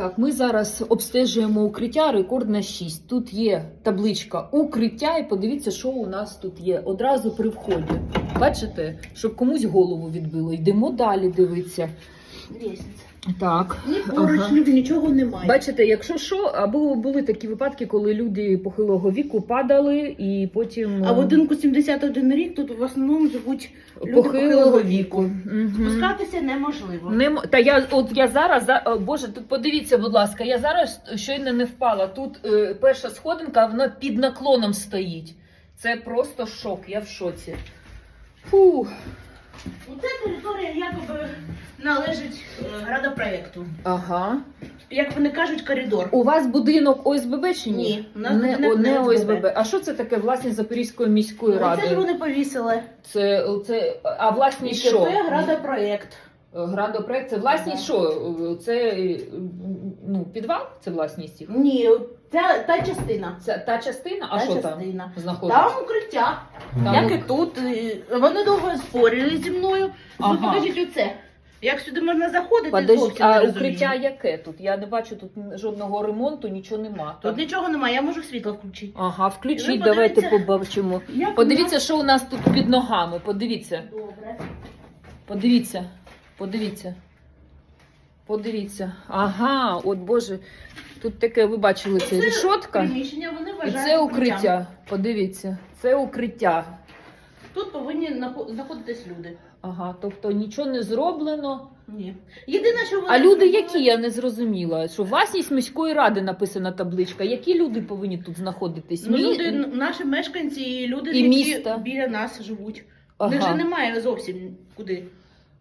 Так, ми зараз обстежуємо укриття рекорд на 6. Тут є табличка укриття, і подивіться, що у нас тут є. Одразу при вході. Бачите, щоб комусь голову відбило. Йдемо далі дивитися. Лестниця. Так. Ні ага. поручнів, нічого немає. Бачите, якщо що, або були такі випадки, коли люди похилого віку падали і потім А в е, будинку 71 рік тут в основному живуть люди похилого віку. Мгм. Спускатися неможливо. Не м- та я от я зараз за Боже, тут подивіться, будь ласка, я зараз щойно не впала. Тут е, перша сходинка, вона під наклоном стоїть. Це просто шок, я в шоці. Фу. Ця територія якоби належить е, градопроекту. Ага. Як вони кажуть, коридор. У вас будинок ОСББ чи ні? Ні, у нас не, будинок не не ОСББ. ОСББ. А що це таке власність Запорізької міської ж ради? вони повісили. Це, це а власність що? Це градопроект. Градопроект це власність що? Це е, ну, підвал? Це власність їх? Ні, ця та частина. Це та частина? А та що там частина. знаходиться? Там укриття. Там Як і тут. І Вони довго спорили зі мною. Ага. покажіть оце. Як сюди можна заходити, Подожди, зовсім а розумію. укриття яке тут? Я не бачу тут жодного ремонту, нічого нема. Тут нічого немає, я можу світло включити. Ага, Ви включіть, давайте подивіться. побачимо. Як Подивіться, що у нас тут під ногами. Подивіться, у нас- Добре. подивіться, подивіться. Подивіться. Ага, от Боже, тут таке, ви бачили, це Це рішотка. Приміщення вони І вважають це укриттям. укриття. Подивіться, це укриття. Тут повинні нахо- знаходитись люди. Ага, тобто нічого не зроблено. Ні. Єдине, що вони А люди зробили- які? Я не зрозуміла. Що власність міської ради написана табличка. Які люди повинні тут знаходитись? Ну, Мі- люди, н- наші мешканці і люди, І які міста. біля нас живуть. У них Ага. же немає зовсім куди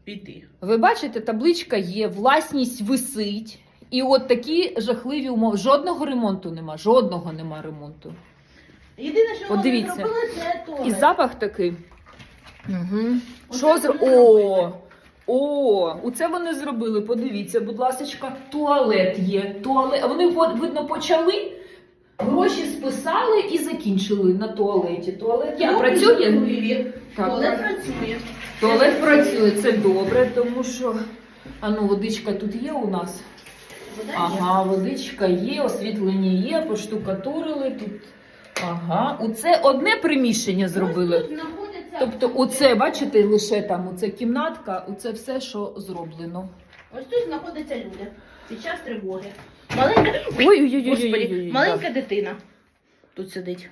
піти. Ви бачите, табличка є, власність висить. І от такі жахливі умови. Жодного ремонту нема, жодного нема ремонту. Єдине, що Подивіться. вони зробили, це туалет. І запах такий. Угу. Оце Що зро... вони О, зробили. о, оце вони зробили. Подивіться, будь ласка, туалет є. Туалет. А вони по- видно почали. Гроші списали і закінчили на туалеті. Туалет Ну, працює? Так, Туалет так. працює. Туалет працює, це добре, тому що. А ну, водичка тут є у нас. Вода є. Ага, водичка є, освітлення є, поштукатурили тут. Ага, оце одне приміщення зробили. Тут знаходяться- Тобто, оце, бачите, лише там оце кімнатка, оце все, що зроблено. Ось тут знаходяться люди під час тривоги. Маленька, Ой-ой-ой. маленька дитина тут сидить.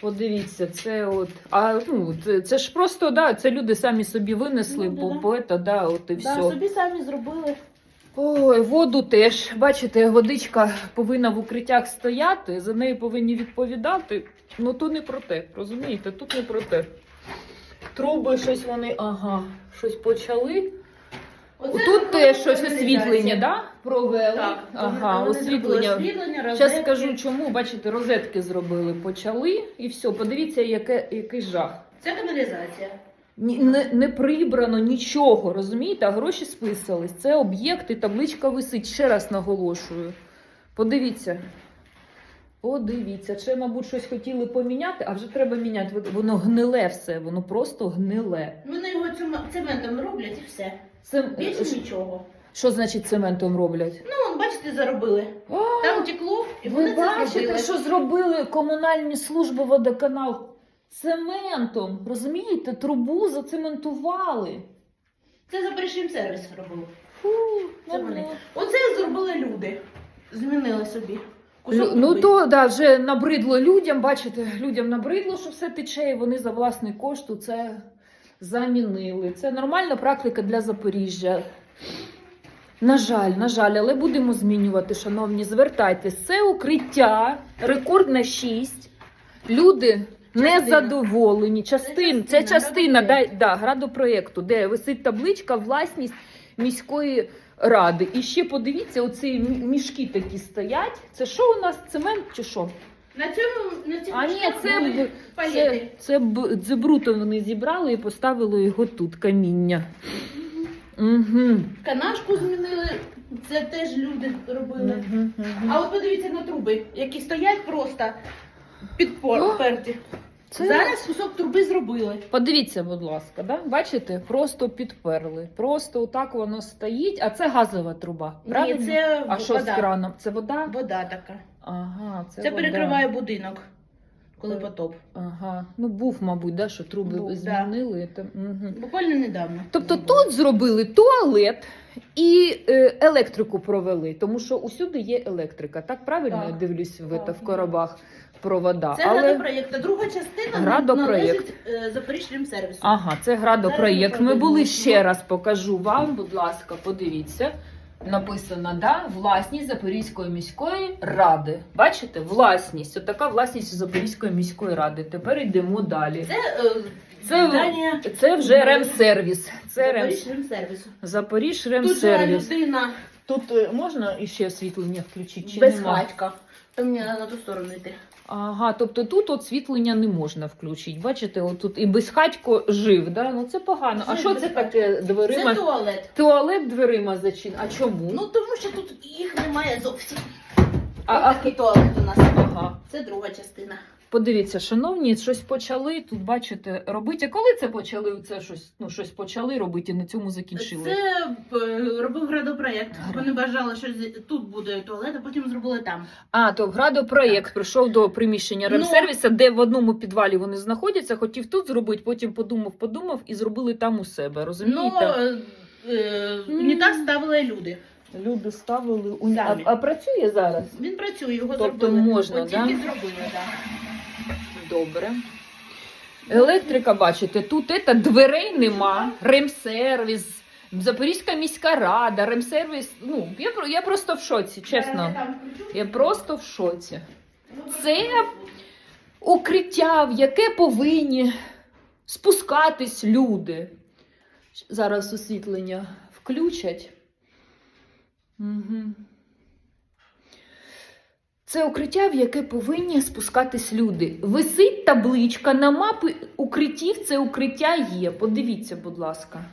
Подивіться, це от. А ну це, це ж просто да, це люди самі собі винесли, Ну, бо да. поета, да, от і Да, все. собі самі зробили. Ой, воду теж. Бачите, водичка повинна в укриттях стояти, за нею повинні відповідати. Ну то не про те, розумієте? Тут не про те. Труби щось вони, ага, щось почали. Оце Тут теж щось освітлення, да? Провели. Так, ага, вони зробили освітлення. освітлення, Зараз розетки. скажу чому. Бачите, розетки зробили, почали і все. Подивіться, яке, який жах. Це каналізація. Ні, не, не прибрано нічого, розумієте? А гроші списались. Це об'єкт і табличка висить. Ще раз наголошую. Подивіться. Подивіться, ще, мабуть, щось хотіли поміняти, а вже треба міняти. Воно гниле все, воно просто гниле. Вони його цементом роблять і все. Це, Більше що, нічого. що значить цементом роблять? Ну, бачите, заробили. А, Там текло, і вони ви це бачите, зробили. що зробили комунальні служби водоканал цементом. Розумієте, трубу зацементували. Це Запоріжжям сервіс робив. Фу, ну. Оце зробили люди. Змінили собі. Кусок Ну труби. то да, вже набридло людям. Бачите, людям набридло, що все тече, і вони за власний кошт це замінили. Це нормальна практика для Запоріжжя. На жаль, на жаль, але будемо змінювати, шановні. Звертайтесь. Це укриття, рекорд на 6. Люди не Частина. Частин, це частина, да, да, градопроекту, де висить табличка власність міської ради. І ще подивіться, оці мішки такі стоять. Це що у нас? Цемент чи що? На цьому на цих А ні, мішках це, були б- палети. це, це б- дзебруто вони зібрали і поставили його тут, каміння. Угу. Канашку змінили. Це теж люди робили. А от подивіться на труби, які стоять просто підперті. Це... Зараз кусок труби зробили. Подивіться, будь ласка, да? бачите, просто підперли. Просто отак воно стоїть, а це газова труба. Правильно? Ні, це А що з краном? Це вода? Вода така. Ага, це, Це, вода. перекриває будинок, коли Е. потоп. Ага. Ну був, мабуть, да, що труби Був, да. змінили. Та... Угу. Буквально недавно. Тобто тут зробили туалет і е, електрику провели, тому що усюди є електрика. Так правильно Так. я дивлюсь в, Так. та, в коробах провода. Це Але... градопроєкт. А друга частина Градопроєкт. належить е, Запоріжжям-сервісу. Ага, це градопроєкт. Ми були ще раз, покажу вам, будь ласка, подивіться. Написано, да, власність Запорізької міської ради. Бачите, власність. Отака власність Запорізької міської ради. Тепер йдемо далі. Це, е, Це, здання це вже ремсервіс. Це рем... Запоріж Тут ремсервіс. людина Тут е, можна іще освітлення включити? Чи без нема? хатька. Мені треба на ту сторону йти. Ага, тобто тут освітлення не можна включити. Бачите, отут і безхатько жив, да? ну це погано. А Жив що це безхатько. таке дверима? Це туалет. Туалет дверима зачин. А чому? Ну тому що тут їх немає зовсім. а, А, а, такий туалет у нас. ага. Це друга частина. Подивіться, шановні, щось почали тут, бачите, робити. А коли це почали? Це щось, ну, щось почали робити і на цьому закінчили. Це е, робив градопроєкт. Вони бажали, що тут буде туалет, а потім зробили там. А, то градопроєкт прийшов до приміщення Ну. ремсервіса, де в одному підвалі вони знаходяться, хотів тут зробити, потім подумав, подумав і зробили там у себе. Ну, Розумієте? е, е, унітаз ставили люди. Люди ставили у а, а працює зараз? Він працює, його Тобто зробили. можна, От тільки да? зробили, так. Добре. Електрика, бачите, тут ета, дверей нема, ремсервіс, Запорізька міська рада, ремсервіс. Ну, я, я просто в шоці, чесно. Я просто в шоці. Це укриття, в яке повинні спускатись люди. Зараз освітлення включать. Угу. Це укриття, в яке повинні спускатись люди. Висить табличка на мапі укриттів, це укриття є. Подивіться, будь ласка.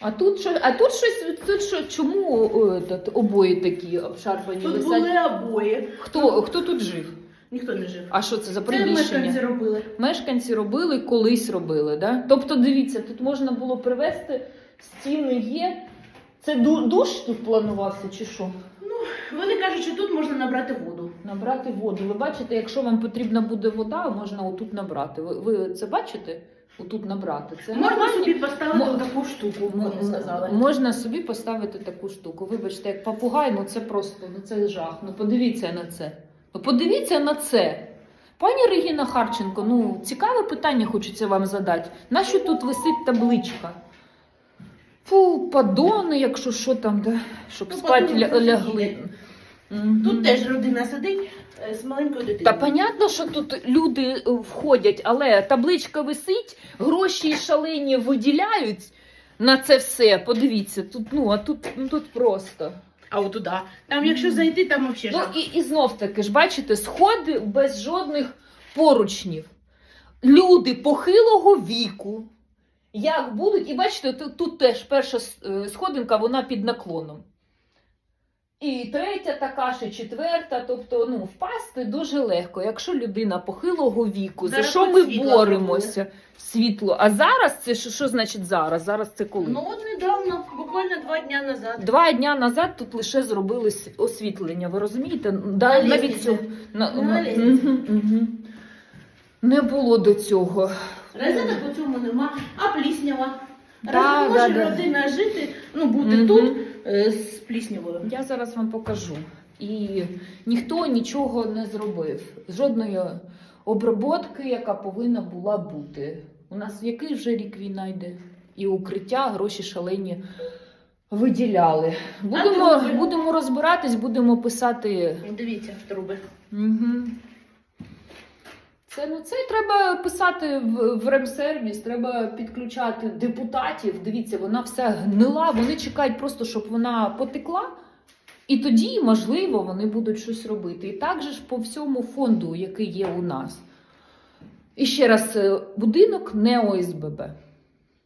А тут а тут щось, тут що, чому о, обої такі обшарпані Тут висять? були обої. Хто, хто тут жив? Ніхто не жив. А що це за Це мешканці робили. Мешканці робили, колись робили. Да? Тобто, дивіться, тут можна було привезти, стіни є. Це душ тут планувався чи що? Вони кажуть, що тут можна набрати воду. Набрати воду. Ви бачите, якщо вам потрібна буде вода, можна отут набрати. Ви, ви це бачите? Отут набрати. Це Можна нормальні- собі поставити Мо- таку штуку, вони сказали. Можна собі поставити таку штуку. Вибачте, як попугай, ну це просто ну це жах. Ну подивіться на це. Ну подивіться на це. Пані Регіна Харченко, ну цікаве питання хочеться вам задати. Нащо тут висить табличка? Фу, падони, якщо що там, да? щоб Ну, спати падони ля- лягли. сусіди. Мгм. Тут теж родина сидить е, з маленькою дитиною. Та понятно, що тут люди е, входять, але табличка висить, гроші шалені виділяють на це все. Подивіться, тут ну а тут, ну, тут просто. А от туди. Там, якщо зайти, там взагалі Ну і, і знов таки ж бачите, сходи без жодних поручнів. Люди похилого віку. Як будуть, і бачите, тут, тут теж перша е, сходинка, вона під наклоном. І третя така і четверта. Тобто, ну, впасти дуже легко, якщо людина похилого віку, Зараз за що ми боремося? Світло. А зараз це що, що значить зараз? Зараз це коли? Ну от недавно, буквально два дня назад. Два дня назад тут лише зробили освітлення. Ви розумієте? Да, На навіть цього на, На. Мгм, мгм. не було до цього. Розеток у цьому нема, а пліснява. Да, Раз може да, да. родина жити, ну бути Мгм. тут е, з пліснявою. Я зараз вам покажу. І ніхто нічого не зробив. Жодної оброботки, яка повинна була бути. У нас який вже рік війна йде? І укриття, гроші шалені виділяли. Будемо, труби? будемо розбиратись, будемо писати Дивіться, труби. Угу. Це, ну, це треба писати в, в ремсервіс, треба підключати депутатів. Дивіться, вона вся гнила, вони чекають просто, щоб вона потекла. І тоді, можливо, вони будуть щось робити. І так же ж по всьому фонду, який є у нас. І ще раз, е, будинок не ОСББ.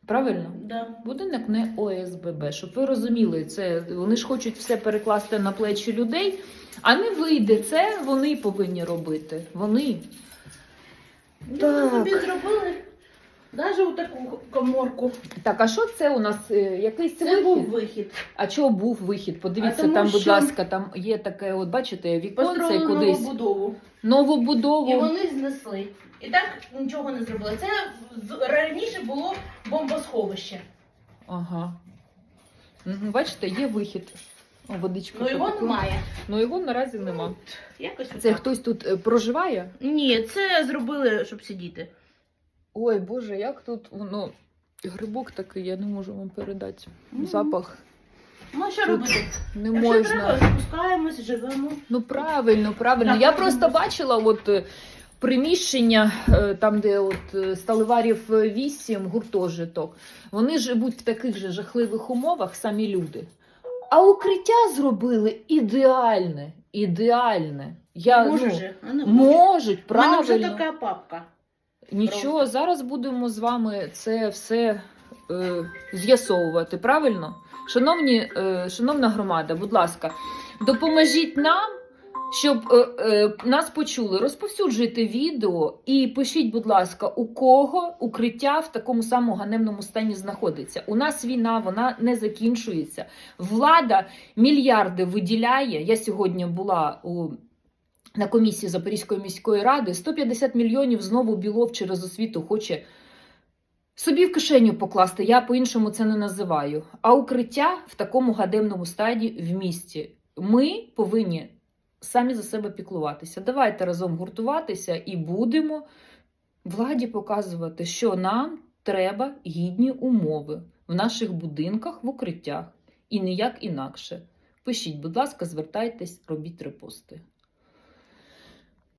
Правильно? Да. Будинок не ОСББ, щоб ви розуміли, це вони ж хочуть все перекласти на плечі людей, а не вийде. Це вони повинні робити. Вони. Так. Ми собі зробили навіть у таку коморку. Так, а що це у нас? е, Якийсь Це вихід? був вихід. А чого був вихід? Подивіться, А тому там, будь що- ласка, там є таке, от бачите, віконце кудись. нову будову. Нову І будову. вони знесли. І так нічого не зробили. Це з- раніше було бомбосховище. Ага. Мгм, Бачите, є вихід. О, водичка. Ну його потекла. немає. Ну його наразі нема. Якось Це отак. хтось тут е, проживає? Ні, це зробили, щоб сидіти. Ой, Боже, як тут воно. Грибок такий, я не можу вам передати. Мгм. Запах Ну а що Тут робити? не Якщо можна. треба, спускаємось, живемо. Ну правильно, правильно. Так, Я правильно. просто бачила от е, приміщення, е, там, де от е, сталеварів 8, гуртожиток. Вони живуть в таких же жахливих умовах, самі люди. А укриття зробили ідеальне. Ідеальне. Я, Може ну, же, а не може. можуть, У мене вже така папка. Нічого, зараз будемо з вами це все е, з'ясовувати, правильно? Шановні, е, шановна громада, будь ласка, допоможіть нам, щоб е, е, нас почули. Розповсюджуйте відео і пишіть, будь ласка, у кого укриття в такому самому ганебному стані знаходиться. У нас війна, вона не закінчується. Влада мільярди виділяє. Я сьогодні була у на комісії Запорізької міської ради 150 мільйонів знову Білов через освіту хоче собі в кишеню покласти. Я по-іншому це не називаю. А укриття в такому гадемному стаді в місті. Ми повинні самі за себе піклуватися. Давайте разом гуртуватися і будемо владі показувати, що нам треба гідні умови в наших будинках, в укриттях і ніяк інакше. Пишіть, будь ласка, звертайтесь, робіть репости.